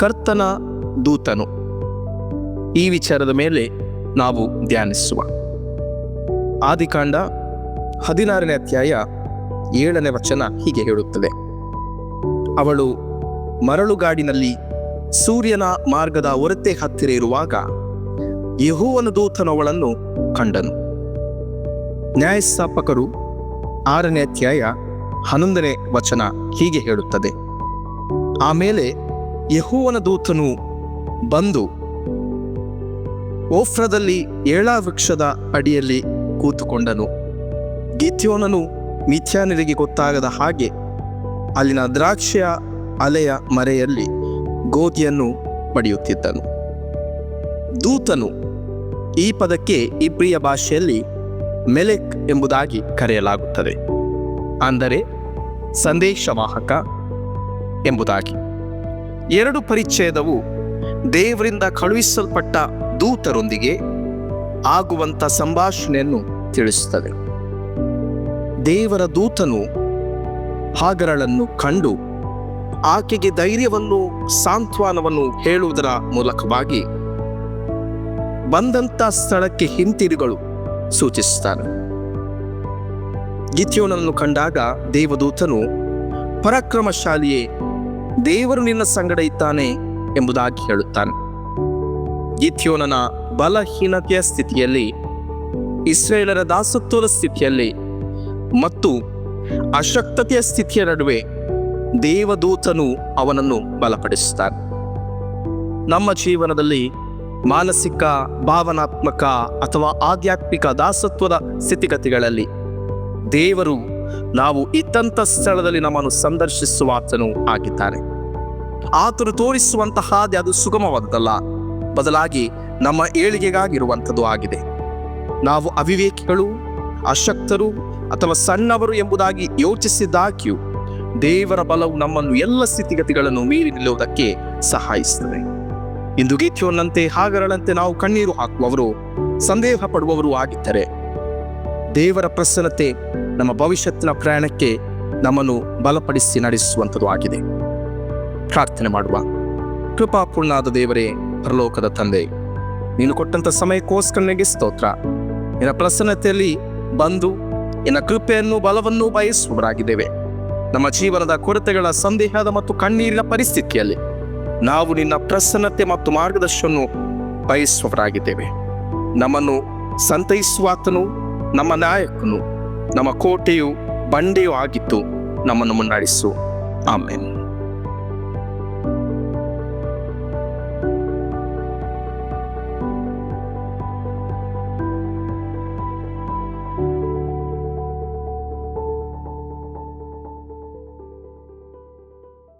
ಕರ್ತನ ದೂತನು. ಈ ವಿಚಾರದ ಮೇಲೆ ನಾವು ಧ್ಯಾನಿಸುವ. ಆದಿಕಾಂಡ ಹದಿನಾರನೇ ಅಧ್ಯಾಯ ಏಳನೇ ವಚನ ಹೀಗೆ ಹೇಳುತ್ತದೆ. ಅವಳು ಮರಳುಗಾಡಿನಲ್ಲಿ ಸೂರ್ಯನ ಮಾರ್ಗದ ಹೊರತೆ ಹತ್ತಿರ ಇರುವಾಗ ಯಹೋವನ ದೂತನವಳನ್ನು ಕಂಡನು. ನ್ಯಾಯಸ್ಥಾಪಕರು ಆರನೇ ಅಧ್ಯಾಯ ಹನ್ನೊಂದನೇ ವಚನ ಹೀಗೆ ಹೇಳುತ್ತದೆ. ಆಮೇಲೆ ಯಹೋವನ ದೂತನು ಬಂದು ಓಫ್ರದಲ್ಲಿ ಏಳಾ ವೃಕ್ಷದ ಅಡಿಯಲ್ಲಿ ಕೂತುಕೊಂಡನು. ಗಿತ್ಯೋನನು ಮಿಥ್ಯಾನರಿಗೆ ಗೊತ್ತಾಗದ ಹಾಗೆ ಅಲ್ಲಿನ ದ್ರಾಕ್ಷಿಯ ಅಲೆಯ ಮರೆಯಲ್ಲಿ ಗೋಧಿಯನ್ನು ಪಡೆಯುತ್ತಿದ್ದನು. ದೂತನು ಈ ಪದಕ್ಕೆ ಇಬ್ರಿಯ ಭಾಷೆಯಲ್ಲಿ ಮೆಲೆಕ್ ಎಂಬುದಾಗಿ ಕರೆಯಲಾಗುತ್ತದೆ. ಅಂದರೆ ಸಂದೇಶವಾಹಕ ಎಂಬುದಾಗಿ. ಎರಡು ಪರಿಚ್ಛೇದವು ದೇವರಿಂದ ಕಳುಹಿಸಲ್ಪಟ್ಟ ದೂತರೊಂದಿಗೆ ಆಗುವಂತ ಸಂಭಾಷಣೆಯನ್ನು ತಿಳಿಸುತ್ತದೆ. ದೇವರ ದೂತನು ಹಾಗರಳನ್ನು ಕಂಡು ಆಕೆಗೆ ಧೈರ್ಯವನ್ನು, ಸಾಂತ್ವನವನ್ನು ಹೇಳುವುದರ ಮೂಲಕವಾಗಿ ಬಂದಂತ ಸ್ಥಳಕ್ಕೆ ಹಿಂತಿರುಗಳು ಸೂಚಿಸುತ್ತಾನೆ. ಗಿತ್ಯೋನನ್ನು ಕಂಡಾಗ ದೇವದೂತನು ಪರಾಕ್ರಮಶಾಲಿಯೇ ದೇವರು ನಿನ್ನ ಸಂಗಡ ಇದ್ದಾನೆ ಎಂಬುದಾಗಿ ಹೇಳುತ್ತಾನೆ. ಗಿಥ್ಯೋನನ ಬಲಹೀನತೆಯ ಸ್ಥಿತಿಯಲ್ಲಿ ಇಸ್ರೇಲರ ದಾಸತ್ವದ ಸ್ಥಿತಿಯಲ್ಲಿ ಮತ್ತು ಅಶಕ್ತತೆಯ ಸ್ಥಿತಿಯ ನಡುವೆ ದೇವದೂತನು ಅವನನ್ನು ಬಲಪಡಿಸುತ್ತಾನೆ. ನಮ್ಮ ಜೀವನದಲ್ಲಿ ಮಾನಸಿಕ, ಭಾವನಾತ್ಮಕ ಅಥವಾ ಆಧ್ಯಾತ್ಮಿಕ ದಾಸತ್ವದ ಸ್ಥಿತಿಗತಿಗಳಲ್ಲಿ ದೇವರು ನಾವು ಇದ್ದಂಥ ಸ್ಥಳದಲ್ಲಿ ನಮ್ಮನ್ನು ಸಂದರ್ಶಿಸುವ ಆತನು ಆಗಿದ್ದಾನೆ. ಆತನು ತೋರಿಸುವಂತಹ ಅದು ಸುಗಮವಾದದಲ್ಲ ಬದಲಾಗಿ ನಮ್ಮ ಏಳಿಗೆಗಾಗಿರುವಂಥದ್ದು ಆಗಿದೆ. ನಾವು ಅವಿವೇಕಿಗಳು, ಅಶಕ್ತರು ಅಥವಾ ಸಣ್ಣವರು ಎಂಬುದಾಗಿ ಯೋಚಿಸಿದಾಗ್ಯೂ ದೇವರ ಬಲವು ನಮ್ಮನ್ನು ಎಲ್ಲ ಸ್ಥಿತಿಗತಿಗಳನ್ನು ಮೀರಿ ನಿಲ್ಲುವುದಕ್ಕೆ ಸಹಾಯಿಸುತ್ತದೆ. ಇಂದು ಗೀತ್ಯೋನಂತೆ ಹಾಗರಳಂತೆ ನಾವು ಕಣ್ಣೀರು ಹಾಕುವವರು ಸಂದೇಹ ಪಡುವವರು ಆಗಿದ್ದರೆ ದೇವರ ಪ್ರಸನ್ನತೆ ನಮ್ಮ ಭವಿಷ್ಯತ್ತಿನ ಪ್ರಯಾಣಕ್ಕೆ ನಮ್ಮನ್ನು ಬಲಪಡಿಸಿ ನಡೆಸುವಂಥದ್ದು ಆಗಿದೆ. ಪ್ರಾರ್ಥನೆ ಮಾಡುವ. ಕೃಪಾಪೂರ್ಣಾದ ದೇವರೇ, ಪರಲೋಕದ ತಂದೆ, ನೀನು ಕೊಟ್ಟಂತ ಸಮಯಕ್ಕೋಸ್ಕರ ನನಗೆ ಸ್ತೋತ್ರ. ನಿನ್ನ ಪ್ರಸನ್ನತೆಯಲ್ಲಿ ಬಂದು, ನಿನ್ನ ಕೃಪೆಯನ್ನು, ಬಲವನ್ನು ಬಯಸುವವರಾಗಿದ್ದೇವೆ. ನಮ್ಮ ಜೀವನದ ಕೊರತೆಗಳ ಸಂದೇಹದ ಮತ್ತು ಕಣ್ಣೀರಿನ ಪರಿಸ್ಥಿತಿಯಲ್ಲಿ ನಾವು ನಿನ್ನ ಪ್ರಸನ್ನತೆ ಮತ್ತು ಮಾರ್ಗದರ್ಶನವನ್ನು ಬಯಸುವವರಾಗಿದ್ದೇವೆ. ನಮ್ಮನ್ನು ಸಂತೈಸುವಾತನು, ನಮ್ಮ ನಾಯಕನು. ನಮ್ಮ ಕೋಟೆಯು ಬಂಡೆಯೂ ಆಗಿತ್ತು ನಮ್ಮನ್ನು ಮುನ್ನಡೆಸು. ಆಮೇಲೆ